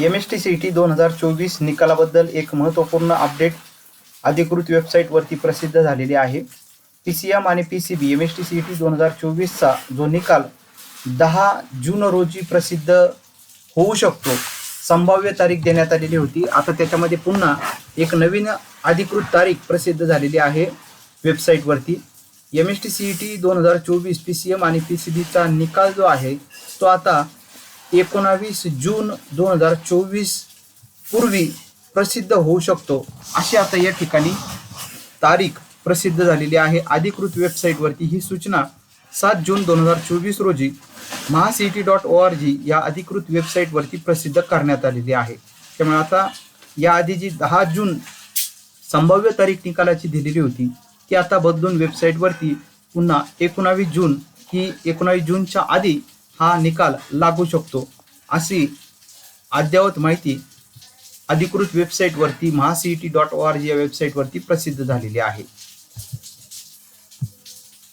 M S T C T दोन हजार चोवीस निकालाबद्दल एक महत्त्वपूर्ण अपडेट अधिकृत वेबसाईटवरती प्रसिद्ध झालेली आहे. पी सी एम आणि P C B M S T C T दोन हजार चोवीसचा जो निकाल दहा जून रोजी प्रसिद्ध होऊ शकतो संभाव्य तारीख देण्यात आलेली होती. आता त्याच्यामध्ये पुन्हा एक नवीन अधिकृत तारीख प्रसिद्ध झालेली आहे वेबसाईटवरती M S T C E T दोन हजार चोवीस पी सी एम आणि पी सी बीचा निकाल जो आहे तो आता एकोणावीस जून दोन हजार चोवीस पूर्वी प्रसिद्ध होऊ शकतो. अशी आता या ठिकाणी तारीख प्रसिद्ध झालेली आहे. अधिकृत वेबसाईटवरती ही सूचना सात जून दोन हजार चोवीस रोजी Mahacity dot O R G या अधिकृत वेबसाईटवरती प्रसिद्ध करण्यात आलेली आहे. त्यामुळे आता याआधी जी दहा जून संभाव्य तारीख निकालाची दिलेली होती ती आता बदलून वेबसाईटवरती पुन्हा एकोणावीस जून ही एकोणावीस जूनच्या आधी हा निकाल लागू शकतो अशी अद्ययावत माहिती अधिकृत वेबसाईटवरती महासीईटी डॉट ओ आर जी या वेबसाईटवरती प्रसिद्ध झालेली आहे.